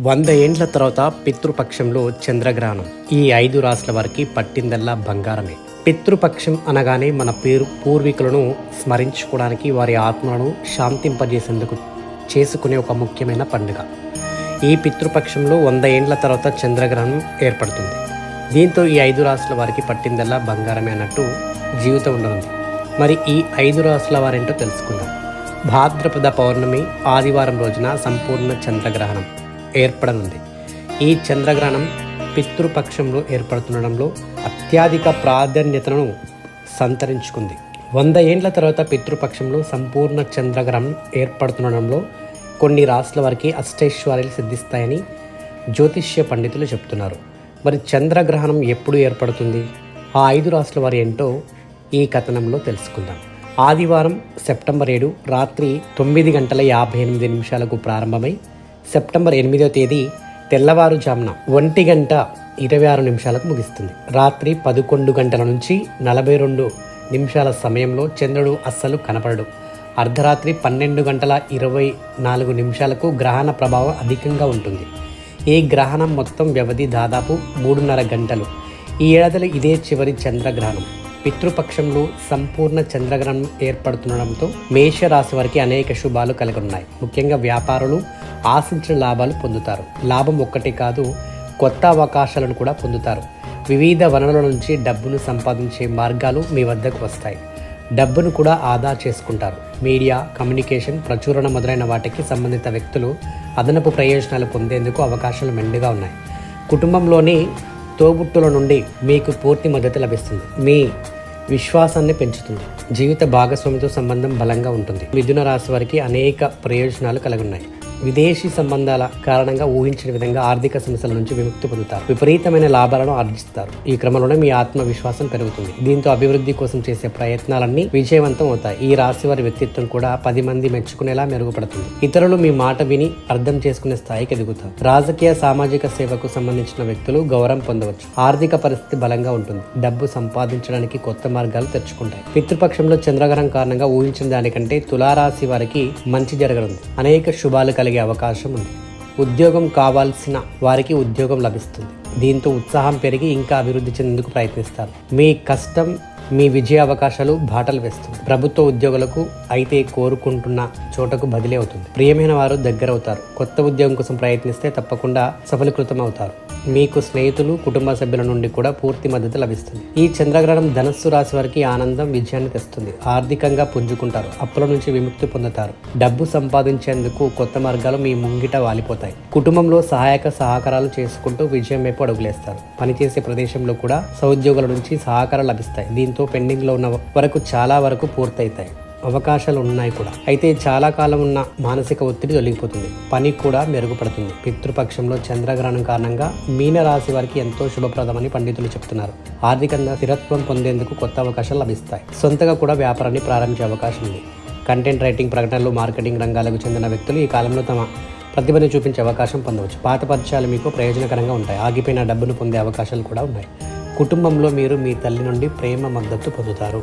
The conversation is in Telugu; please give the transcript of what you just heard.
వంద ఏండ్ల తర్వాత పితృపక్షంలో చంద్రగ్రహణం. ఈ ఐదు రాష్ట్రాల వారికి పట్టిందల్లా బంగారమే. పితృపక్షం అనగానే మన పేరు పూర్వీకులను స్మరించుకోవడానికి వారి ఆత్మలను శాంతింపజేసేందుకు చేసుకునే ఒక ముఖ్యమైన పండుగ. ఈ పితృపక్షంలో వంద ఏండ్ల తర్వాత చంద్రగ్రహణం ఏర్పడుతుంది. దీంతో ఈ ఐదు రాష్ట్రాల వారికి పట్టిందల్లా బంగారమే అన్నట్టు జీవితం ఉండనుంది. మరి ఈ ఐదు రాష్ట్రాల వారేంటో తెలుసుకుందాం. భాద్రపద పౌర్ణమి ఆదివారం రోజున సంపూర్ణ చంద్రగ్రహణం. ఏర్పడనుంది. ఈ చంద్రగ్రహణం పితృపక్షంలో ఏర్పడుతుండడంలో అత్యధిక ప్రాధాన్యతను సంతరించుకుంది. వంద ఏండ్ల తర్వాత పితృపక్షంలో సంపూర్ణ చంద్రగ్రహణం ఏర్పడుతుండడంలో కొన్ని రాసుల వారికి అష్టైశ్వర్యాలు సిద్ధిస్తాయని జ్యోతిష్య పండితులు చెప్తున్నారు. మరి చంద్రగ్రహణం ఎప్పుడు ఏర్పడుతుంది? ఆ ఐదు రాసుల వారు ఏంటో ఈ కథనంలో తెలుసుకుందాం. ఆదివారం సెప్టెంబర్ ఏడు రాత్రి తొమ్మిది గంటల యాభై ఎనిమిది నిమిషాలకు ప్రారంభమై సెప్టెంబర్ ఎనిమిదో తేదీ తెల్లవారుజామున ఒంటి గంట ఇరవై ఆరు నిమిషాలకు ముగిస్తుంది. రాత్రి పదకొండు గంటల నుంచి నలభై రెండు నిమిషాల సమయంలో చంద్రుడు అస్సలు కనపడడు. అర్ధరాత్రి పన్నెండు గంటల ఇరవై నాలుగు నిమిషాలకు గ్రహణ ప్రభావం అధికంగా ఉంటుంది. ఈ గ్రహణం మొత్తం వ్యవధి దాదాపు మూడున్నర గంటలు. ఈ ఏడాదిలో ఇదే చివరి చంద్రగ్రహణం. పితృపక్షంలో సంపూర్ణ చంద్రగ్రహణం ఏర్పడుతుండడంతో మేషరాశి వారికి అనేక శుభాలు కలిగి ఉన్నాయి ముఖ్యంగా వ్యాపారులు ఆశించిన లాభాలు పొందుతారు. లాభం ఒక్కటే కాదు కొత్త అవకాశాలను కూడా పొందుతారు. వివిధ వనరుల నుంచి డబ్బును సంపాదించే మార్గాలు మీ వద్దకు వస్తాయి. డబ్బును కూడా ఆదా చేసుకుంటారు. మీడియా కమ్యూనికేషన్ ప్రచురణ మొదలైన వాటికి సంబంధిత వ్యక్తులు అదనపు ప్రయోజనాలు పొందేందుకు అవకాశాలు మెండుగా ఉన్నాయి. కుటుంబంలోని తోబుట్టుల నుండి మీకు పూర్తి మద్దతు లభిస్తుంది. మీ విశ్వాసాన్ని పెంచుతుంది. జీవిత భాగస్వామితో సంబంధం బలంగా ఉంటుంది. మిథున రాశి వారికి అనేక ప్రయోజనాలు కలిగి ఉన్నాయి విదేశీ సంబంధాల కారణంగా ఊహించిన విధంగా ఆర్థిక సమస్యల నుంచి విముక్తి పొందుతారు. విపరీతమైన లాభాలను ఆర్జిస్తారు. ఈ క్రమంలోనే మీ ఆత్మవిశ్వాసం పెరుగుతుంది. దీంతో అభివృద్ధి కోసం చేసే ప్రయత్నాలన్నీ విజయవంతం అవుతాయి. ఈ రాశి వారి వ్యక్తిత్వం కూడా పది మంది మెచ్చుకునేలా మెరుగుపడుతుంది. ఇతరులు మీ మాట విని అర్థం చేసుకునే స్థాయికి ఎదుగుతారు. రాజకీయ సామాజిక సేవకు సంబంధించిన వ్యక్తులు గౌరవం పొందవచ్చు. ఆర్థిక పరిస్థితి బలంగా ఉంటుంది. డబ్బు సంపాదించడానికి కొత్త మార్గాలు తెరుచుకుంటాయి పితృపక్షంలో చంద్రగ్రహం కారణంగా ఊహించిన దానికంటే తులారాశి వారికి మంచి జరగనుంది. అనేక శుభాలు కలిగి అవకాశం ఉంది. ఉద్యోగం కావాల్సిన వారికి ఉద్యోగం లభిస్తుంది. దీంతో ఉత్సాహం పెరిగి ఇంకా అభివృద్ధి చెందేందుకు ప్రయత్నిస్తారు. మీ కష్టం మీ విజయ అవకాశాలు బాటలు వేస్తుంది. ప్రభుత్వ ఉద్యోగులకు అయితే కోరుకుంటున్న చోటకు బదిలీ అవుతుంది. ప్రియమైన వారు దగ్గర అవుతారు కొత్త ఉద్యోగం కోసం ప్రయత్నిస్తే తప్పకుండా సఫలీకృతం అవుతారు మీకు స్నేహితులు కుటుంబ సభ్యుల నుండి కూడా పూర్తి మద్దతు లభిస్తుంది. ఈ చంద్రగ్రహణం ధనస్సు రాశి వారికి ఆనందం విజయాన్ని తెస్తుంది. ఆర్థికంగా పుంజుకుంటారు. అప్పుల నుంచి విముక్తి పొందుతారు. డబ్బు సంపాదించేందుకు కొత్త మార్గాలు మీ ముంగిట వాలిపోతాయి. కుటుంబంలో సహాయక సహకారాలు చేసుకుంటూ విజయం వైపు అడుగులేస్తారు. పనిచేసే ప్రదేశంలో కూడా సహోద్యోగుల నుంచి సహకారాలు లభిస్తాయి. దీంతో పెండింగ్లో ఉన్న వరకు చాలా వరకు పూర్తయితాయి. అవకాశాలు ఉన్నాయి కూడా. అయితే చాలా కాలం ఉన్న మానసిక ఒత్తిడి తొలగిపోతుంది. పని కూడా మెరుగుపడుతుంది. పితృపక్షంలో చంద్రగ్రహణం కారణంగా మీన రాశి వారికి ఎంతో శుభప్రదమని పండితులు చెప్తున్నారు. ఆర్థికంగా స్థిరత్వం పొందేందుకు కొత్త అవకాశాలు లభిస్తాయి. సొంతగా కూడా వ్యాపారాన్ని ప్రారంభించే అవకాశం ఉంది. కంటెంట్ రైటింగ్ ప్రకటనలు మార్కెటింగ్ రంగాలకు చెందిన వ్యక్తులు ఈ కాలంలో తమ ప్రతిభను చూపించే అవకాశం పొందవచ్చు. పాత పరిచయాలు మీకు ప్రయోజనకరంగా ఉంటాయి. ఆగిపోయిన డబ్బును పొందే అవకాశాలు కూడా ఉన్నాయి. కుటుంబంలో మీరు మీ తల్లి నుండి ప్రేమ మద్దతు పొందుతారు.